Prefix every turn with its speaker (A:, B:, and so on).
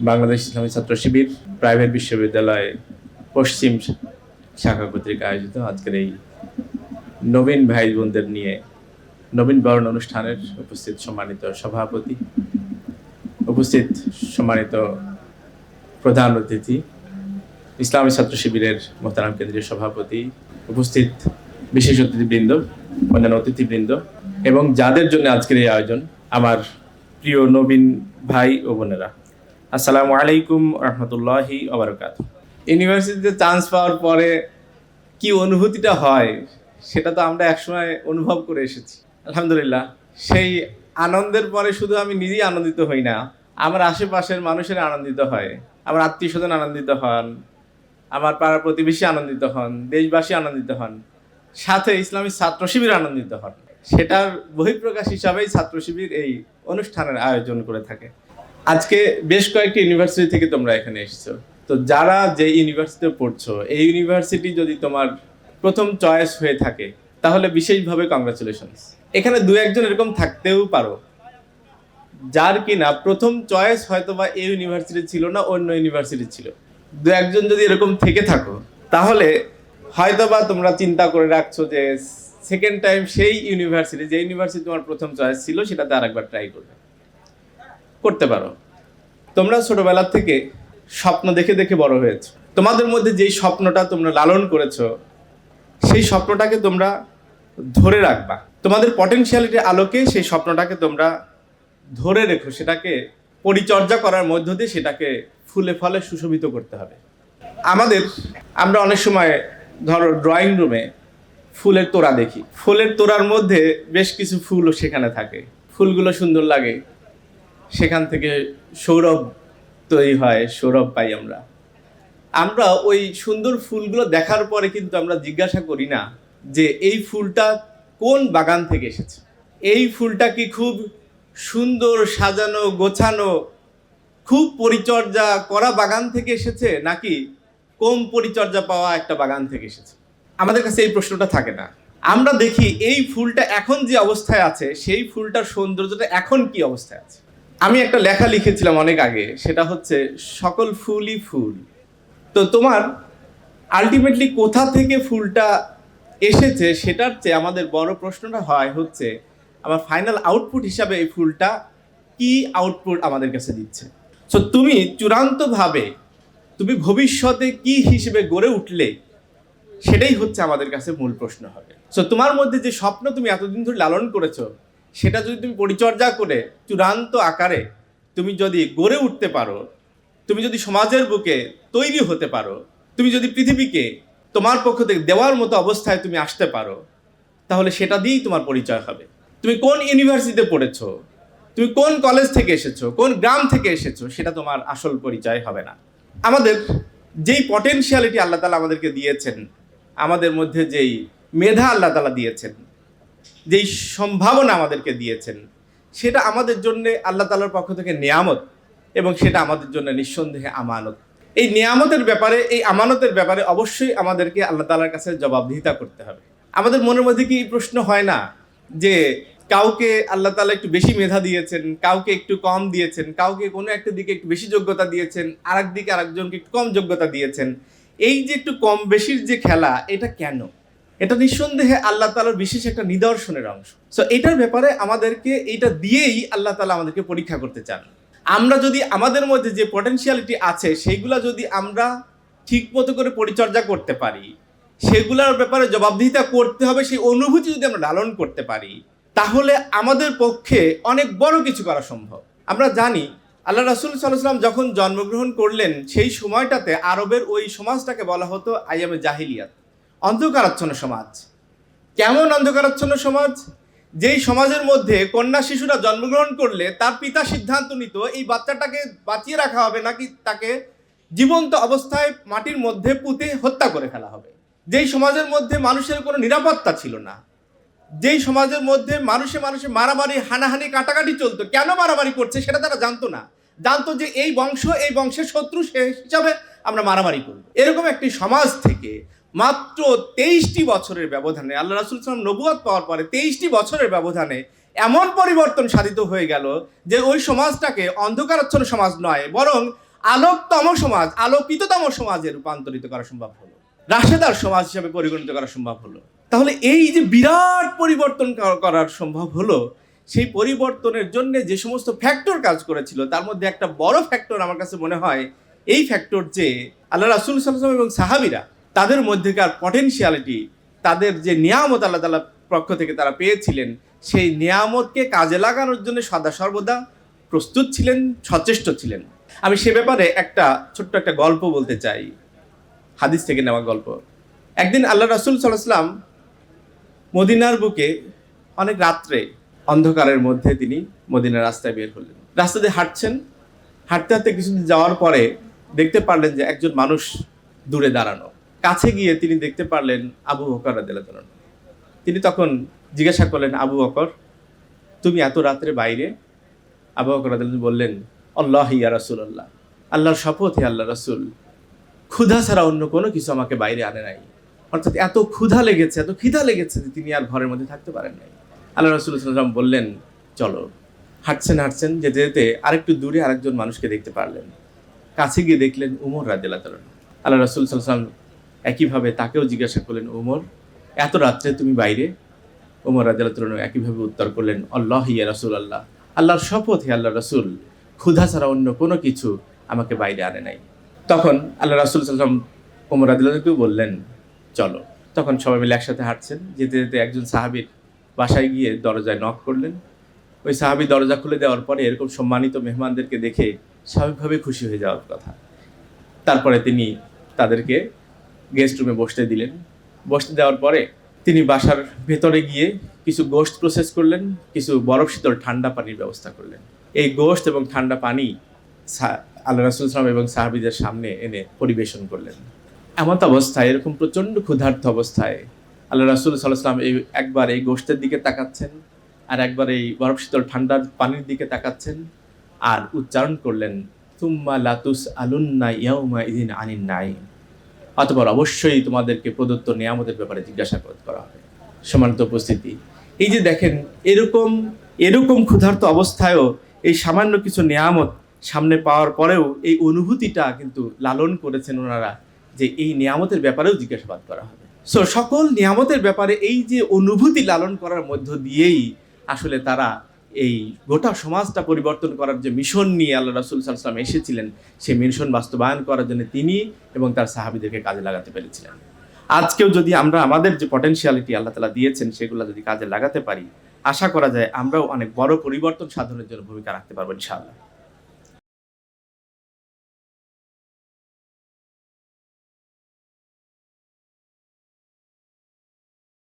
A: বাংলাদেশ ইসলামী ছাত্র শিবির, প্রাইভেট বিশ্ববিদ্যালয়, পশ্চিম শাখা পত্রিকা আয়োজিত আজকের এই নবীন ভাই বোনদের নিয়ে নবীন বরণ অনুষ্ঠানের উপস্থিত সম্মানিত সভাপতি উপস্থিত সম্মানিত প্রধান অতিথি, ইসলামী ছাত্র শিবিরের মোহতারাম কেন্দ্রীয় সভাপতি, উপস্থিত বিশেষ অতিথিবৃন্দ, অন্যান্য অতিথিবৃন্দ এবং যাদের জন্য আজকের এই আয়োজন আমার প্রিয় নবীন ভাই ও বোনেরা। আসসালামু আলাইকুম রহমতুল্লাহি ওবরকাত। ইউনিভার্সিটিতে চান্স পাওয়ার পরে কি অনুভূতিটা হয়, সেটা তো আমরা একসময় অনুভব করে এসেছি। আলহামদুলিল্লাহ, সেই আনন্দের পরে শুধু আমি নিজেই আনন্দিত হই না আমার আশেপাশের মানুষের আনন্দিত হয়, আমার আত্মীয় স্বজন আনন্দিত হন, আমার পাড়ার প্রতিবেশী আনন্দিত হন, দেশবাসী আনন্দিত হন, সাথে ইসলামী ছাত্র শিবির আনন্দিত হন। সেটার বহিঃপ্রকাশ হিসাবেই ছাত্র শিবির এই অনুষ্ঠানের আয়োজন করে থাকে। আজকে বেশ কয়েকটি ইউনিভার্সিটি থেকে তোমরা এখানে এসেছ। তো যারা যে ইউনিভার্সিটিতে পড়ছো, এই ইউনিভার্সিটি যদি তোমার প্রথম চয়েস হয়ে থাকে, তাহলে বিশেষভাবে কংগ্রাচুলেশনস এখানে দু একজন এরকম থাকতেও পারো। যার কিনা প্রথম চয়েস হয়তো বা এই ইউনিভার্সিটি ছিল না, অন্য ইউনিভার্সিটি ছিল। দু একজন যদি এরকম থেকে থাকো, তাহলে হয়তো বা তোমরা চিন্তা করে রাখছো যে সেকেন্ড টাইম সেই ইউনিভার্সিটি যে ইউনিভার্সিটি তোমার প্রথম চয়েস ছিল, সেটাতে আরেকবার ট্রাই করবে। করতে পারো। তোমরা ছোটবেলা থেকে স্বপ্ন দেখে দেখে বড় হয়েছো। তোমাদের মধ্যে যেই স্বপ্নটা তোমরা লালন করেছ, সেই স্বপ্নটাকে তোমরা ধরে রাখবা। তোমাদের পটেনশিয়ালিটির আলোকে সেই স্বপ্নটাকে তোমরা ধরে রেখো, সেটাকে পরিচর্যা করার মধ্য দিয়ে সেটাকে ফুলে ফলে সুশোভিত করতে হবে। আমাদের, আমরা অনেক সময় ধরো ড্রয়িং রুমে ফুলের তোড়া দেখি। ফুলের তোড়ার মধ্যে বেশ কিছু ফুলও সেখানে থাকে। ফুলগুলো সুন্দর লাগে। সেখান থেকে সৌরভ তৈরি হয়, সৌরভ পাই আমরা। আমরা ওই সুন্দর ফুলগুলো দেখার পরে কিন্তু আমরা জিজ্ঞাসা করি না যে এই ফুলটা কোন বাগান থেকে এসেছে? এই ফুলটা কি খুব সুন্দর সাজানো, গোছানো, খুব পরিচর্যা করা বাগান থেকে এসেছে নাকি কম পরিচর্যা পাওয়া একটা বাগান থেকে এসেছে? আমাদের কাছে এই প্রশ্নটা থাকে না। আমরা দেখি এই ফুলটা এখন যে অবস্থায় আছে, সেই ফুলটার সৌন্দর্যটা এখন কি অবস্থায় আছে? আমি একটা লেখা লিখেছিলাম অনেক আগে, সেটা হচ্ছে, সকল ফুলই ফুল। তো তোমার আলটিমেটলি কোথা থেকে ফুলটা এসেছে, সেটার চেয়ে আমাদের বড় প্রশ্নটা হয় হচ্ছে আমার ফাইনাল আউটপুট হিসাবে এই ফুলটা কি আউটপুট আমাদের কাছে দিচ্ছে? সো তুমি চূড়ান্তভাবে তুমি ভবিষ্যতে কি হিসেবে গড়ে উঠলে সেটাই হচ্ছে আমাদের কাছে মূল প্রশ্ন হবে। সো তোমার মধ্যে যে স্বপ্ন তুমি এতদিন ধরে লালন করেছ, সেটা যদি তুমি পরিচর্যা করে চূড়ান্ত আকারে তুমি যদি গড়ে উঠতে পারো, তুমি যদি সমাজের বুকে তৈরি হতে পারো, তুমি যদি পৃথিবীকে তোমার পক্ষ থেকে দেওয়ার মতো অবস্থায় তুমি আসতে পারো, তাহলে সেটা দিয়েই তোমার পরিচয় হবে। তুমি কোন ইউনিভার্সিটিতে পড়েছো? তুমি কোন কলেজ থেকে এসেছ? কোন গ্রাম থেকে এসেছ? সেটা তোমার আসল পরিচয় হবে না। আমাদের যেই পটেনশিয়ালিটি আল্লাহ তালা আমাদেরকে দিয়েছেন, আমাদের মধ্যে যেই মেধা আল্লাহ তালা দিয়েছেন, যেই সম্ভাবনা আমাদেরকে দিয়েছেন, সেটা আমাদের জন্যে আল্লাহ তালার পক্ষ থেকে নিয়ামত এবং সেটা আমাদের জন্য নিঃসন্দেহে আমানত। এই নিয়ামতের ব্যাপারে, এই আমানতের ব্যাপারে অবশ্যই আমাদেরকে আল্লাহ তালার কাছে জবাবদিহিতা করতে হবে। আমাদের মনের মধ্যে কি এই প্রশ্ন হয় না যে কাউকে আল্লাহ তালা একটু বেশি মেধা দিয়েছেন, কাউকে একটু কম দিয়েছেন, কাউকে কোনো একটা দিকে একটু বেশি যোগ্যতা দিয়েছেন আর দিকে আরেকজনকে একটু কম যোগ্যতা দিয়েছেন। এই যে একটু কম বেশির যে খেলা, এটা কেন? এটা নিঃসন্দেহে আল্লাহ তালার বিশেষ একটা নিদর্শনের অংশ। সো এটার ব্যাপারে আমাদেরকে এইটা দিয়েই আল্লাহ তালা আমাদেরকে পরীক্ষা করতে চান। আমরা যদি আমাদের মধ্যে যে পটেনশিয়ালিটি আছে সেইগুলা যদি আমরা ঠিক মতো করে পরিচর্যা করতে পারি, সেগুলোর ব্যাপারে জবাবদিহিতা করতে হবে, সেই অনুভূতি যদি আমরা লালন করতে পারি তাহলে আমাদের পক্ষে অনেক বড় কিছু করা সম্ভব। আমরা জানি, আল্লাহ রাসুল সাল্লাম যখন জন্মগ্রহণ করলেন, সেই সময়টাতে আরবের ওই সমাজটাকে বলা হতো আইয়ামে জাহিলিয়াত, অন্ধকারাচ্ছন্ন সমাজ। কেমন অন্ধকারাচ্ছন্ন সমাজ? যেই সমাজের মধ্যে কন্যা শিশুরা জন্মগ্রহণ করলে তার পিতা সিদ্ধান্ত নিত, এই বাচ্চাটাকে বাঁচিয়ে রাখা হবে নাকি তাকে জীবন্ত অবস্থায় মাটির মধ্যে পুঁতে হত্যা করে ফেলা হবে। যেই সমাজের মধ্যে মানুষের কোনো নিরাপত্তা ছিল না। যেই সমাজের মধ্যে মানুষে মানুষে মারামারি, হানাহানি, কাটাকাটি চলতো, কেন মারামারি করছে সেটা তারা জানতো না। জানতো যে এই বংশ, এই বংশের শত্রু সে হিসাবে আমরা মারামারি করব। এরকম একটি সমাজ থেকে মাত্র তেইশটি বছরের ব্যবধানে, আল্লাহ রাসুল সালাম নবুয়াদ পাওয়ার পরে তেইশটি বছরের ব্যবধানে এমন পরিবর্তন সাধিত হয়ে গেল যে ওই সমাজটাকে অন্ধকারাচ্ছন্ন সমাজ নয়, বরং আলোকতম সমাজ, আলোকিততম সমাজে রূপান্তরিত করা সম্ভব হলো। রাশেদার সমাজ হিসাবে পরিগণিত করা সম্ভব হলো। তাহলে এই যে বিরাট পরিবর্তন করার সম্ভব হলো, সেই পরিবর্তনের জন্য যে সমস্ত ফ্যাক্টর কাজ করেছিল, তার মধ্যে একটা বড় ফ্যাক্টর আমার কাছে মনে হয়, এই ফ্যাক্টর যে আল্লাহ রাসুল সাল্লাম এবং সাহাবিরা তাদের মধ্যেকার পটেনশিয়ালিটি তাদের যে নিয়ামত আল্লাহ তালা পক্ষ থেকে তারা পেয়েছিলেন, সেই নিয়ামতকে কাজে লাগানোর জন্য সদা সর্বদা প্রস্তুত ছিলেন, সচেষ্ট ছিলেন। আমি সে ব্যাপারে একটা ছোট্ট একটা গল্প বলতে চাই। হাদিস থেকে নেওয়া গল্প। একদিন আল্লাহ রাসুল সাল্লাহাম মদিনার বুকে অনেক রাত্রে অন্ধকারের মধ্যে তিনি মদিনার রাস্তায় বের হলেন। রাস্তা দিয়ে হাঁটছেন। হাঁটতে হাঁটতে কিছুদিন যাওয়ার পরে দেখতে পারলেন যে একজন মানুষ দূরে দাঁড়ানো। কাছে গিয়ে তিনি দেখতে পারলেন আবু বকর তাআলা তিনি তখন জিজ্ঞাসা করলেন, আবু বকর, তুমি এত রাত্রে বাইরে? আবু বকর বললেন, আল্লাহ ইয়া রাসূলুল্লাহ, আল্লাহর শপথ হে আল্লাহ রাসূল। ক্ষুধা ছাড়া অন্য কোনো কিছু আমাকে বাইরে আনে নাই। অর্থাৎ এত ক্ষুধা লেগেছে, এত খিদা লেগেছে যে তিনি আর ঘরের মধ্যে থাকতে পারেন নাই। আল্লাহ রসুল সাল্লাম বললেন, চলো। হাঁটছেন হাঁটছেন, যেতে যেতে আরেকটু দূরে আরেকজন মানুষকে দেখতে পারলেন। কাছে গিয়ে দেখলেন উমর রাজিয়াল্লাহ তালন আল্লাহ রসুল সাল্লাম একইভাবে তাকেও জিজ্ঞাসা করলেন, উমর, এত রাত্রে তুমি বাইরে? উমর রাজিয়াল্লাহ তালন একইভাবে উত্তর করলেন, আল্লাহ ইয়া রসুল আল্লাহ আল্লাহর শপথ হে আল্লাহ রসুল, ক্ষুধা ছাড়া অন্য কোনো কিছু আমাকে বাইরে আনে নাই। তখন আল্লাহ রাসুল সাল্লাম উমর আদিল্লাহকেও বললেন চলো। তখন সবাই মিলে একসাথে হাঁটছেন। যেতে যেতে একজন সাহাবির বাসায় গিয়ে দরজায় নক করলেন। ওই সাহাবি দরজা খুলে দেওয়ার পরে এরকম সম্মানিত মেহমানদেরকে দেখে স্বাভাবিকভাবে খুশি হয়ে যাওয়ার কথা। তারপরে তিনি তাদেরকে গেস্ট রুমে বসতে দিলেন। বসতে দেওয়ার পরে তিনি বাসার ভেতরে গিয়ে কিছু গোস্ত প্রসেস করলেন, কিছু বরফ শীতল ঠান্ডা পানির ব্যবস্থা করলেন। এই গোস্ত এবং ঠান্ডা পানি আল্লাহ রাসুল সালাম এবং সাহাবিদের সামনে এনে পরিবেশন করলেন। এমত অবস্থায়, এরকম প্রচণ্ড ক্ষুধার্ত অবস্থায়। আল্লাহ রাসুল সাল্লাহাম এই একবার এই গোষ্ঠের দিকে তাকাচ্ছেন আর একবার এই বরফ শীতল ঠান্ডার পানির দিকে তাকাচ্ছেন আর উচ্চারণ করলেন তুম্মা লাতুস আলুন্না ইয়াউমা ইদিন আনিন নাই অতপর অবশ্যই তোমাদেরকে প্রদত্ত নিয়ামতের ব্যাপারে জিজ্ঞাসা করা হবে। সমান্ত উপস্থিতি, এই যে দেখেন, এরকম এরকম ক্ষুধার্ত অবস্থায়ও এই সামান্য কিছু নিয়ামত সামনে পাওয়ার পরেও এই অনুভূতিটা কিন্তু লালন করেছেন ওনারা। যে এই নিয়ামতের ব্যাপারেও জিজ্ঞাসাবাদ করা হবে। সো সকল নিয়ামতের ব্যাপারে এই যে অনুভূতি লালন করার মধ্য দিয়েই আসলে তারা এই গোটা সমাজটা পরিবর্তন করার যে মিশন নিয়ে আল্লাহ রাসুল সাল্লাম এসেছিলেন সেই মিশন বাস্তবায়ন করার জন্য তিনি এবং তার সাহাবিদেরকে কাজে লাগাতে পেরেছিলেন। আজকেও যদি আমরা আমাদের যে পটেনশিয়ালিটি আল্লাহ তালা দিয়েছেন, সেগুলো যদি কাজে লাগাতে পারি, আশা করা যায় আমরাও অনেক বড় পরিবর্তন সাধনের জন্য ভূমিকা রাখতে পারব ইনশাআল্লাহ।